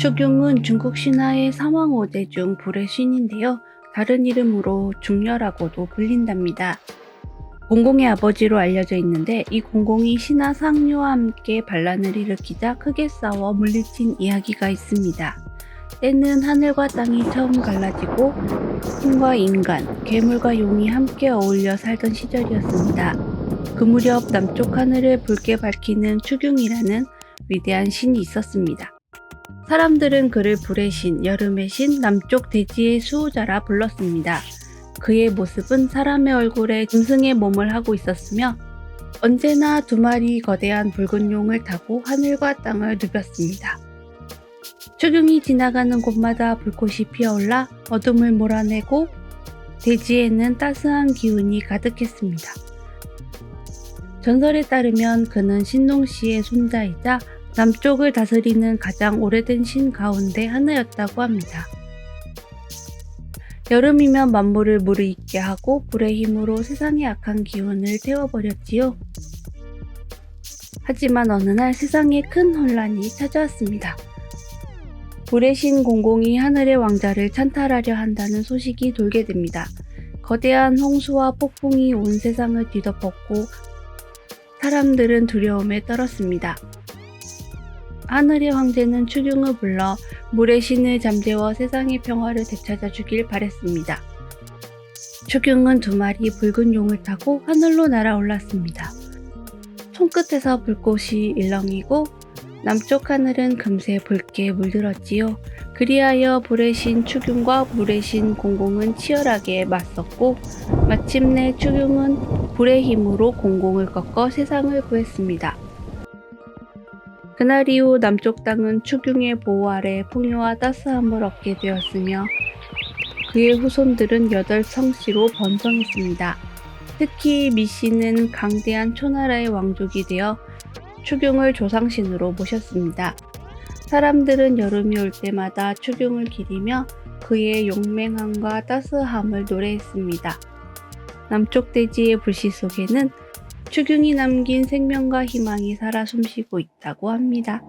추경은 중국 신화의 사왕오제 중 불의 신인데요. 다른 이름으로 중녀라고도 불린답니다. 공공의 아버지로 알려져 있는데 이 공공이 신하 상류와 함께 반란을 일으키자 크게 싸워 물리친 이야기가 있습니다. 때는 하늘과 땅이 처음 갈라지고 신과 인간, 괴물과 용이 함께 어울려 살던 시절이었습니다. 그 무렵 남쪽 하늘을 붉게 밝히는 추경이라는 위대한 신이 있었습니다. 사람들은 그를 불의 신, 여름의 신, 남쪽 대지의 수호자라 불렀습니다. 그의 모습은 사람의 얼굴에 짐승의 몸을 하고 있었으며 언제나 두 마리 거대한 붉은 용을 타고 하늘과 땅을 누볐습니다. 추경이 지나가는 곳마다 불꽃이 피어올라 어둠을 몰아내고 대지에는 따스한 기운이 가득했습니다. 전설에 따르면 그는 신농씨의 손자이자 남쪽을 다스리는 가장 오래된 신 가운데 하나였다고 합니다. 여름이면 만물을 무르익게 하고 불의 힘으로 세상의 악한 기운을 태워버렸지요. 하지만 어느 날 세상에 큰 혼란이 찾아왔습니다. 불의 신 공공이 하늘의 왕자를 찬탈하려 한다는 소식이 돌게 됩니다. 거대한 홍수와 폭풍이 온 세상을 뒤덮었고 사람들은 두려움에 떨었습니다. 하늘의 황제는 추경을 불러 물의 신을 잠재워 세상의 평화를 되찾아 주길 바랬습니다. 추경은 두 마리 붉은 용을 타고 하늘로 날아올랐습니다. 손끝에서 불꽃이 일렁이고 남쪽 하늘은 금세 붉게 물들었지요. 그리하여 불의 신 추경과 물의 신 공공은 치열하게 맞섰고 마침내 추경은 불의 힘으로 공공을 꺾어 세상을 구했습니다. 그날 이후 남쪽 땅은 추경의 보호 아래 풍요와 따스함을 얻게 되었으며 그의 후손들은 여덟 성씨로 번성했습니다. 특히 미씨는 강대한 초나라의 왕족이 되어 추경을 조상신으로 모셨습니다. 사람들은 여름이 올 때마다 추경을 기리며 그의 용맹함과 따스함을 노래했습니다. 남쪽 대지의 불씨 속에는 추경이 남긴 생명과 희망이 살아 숨쉬고 있다고 합니다.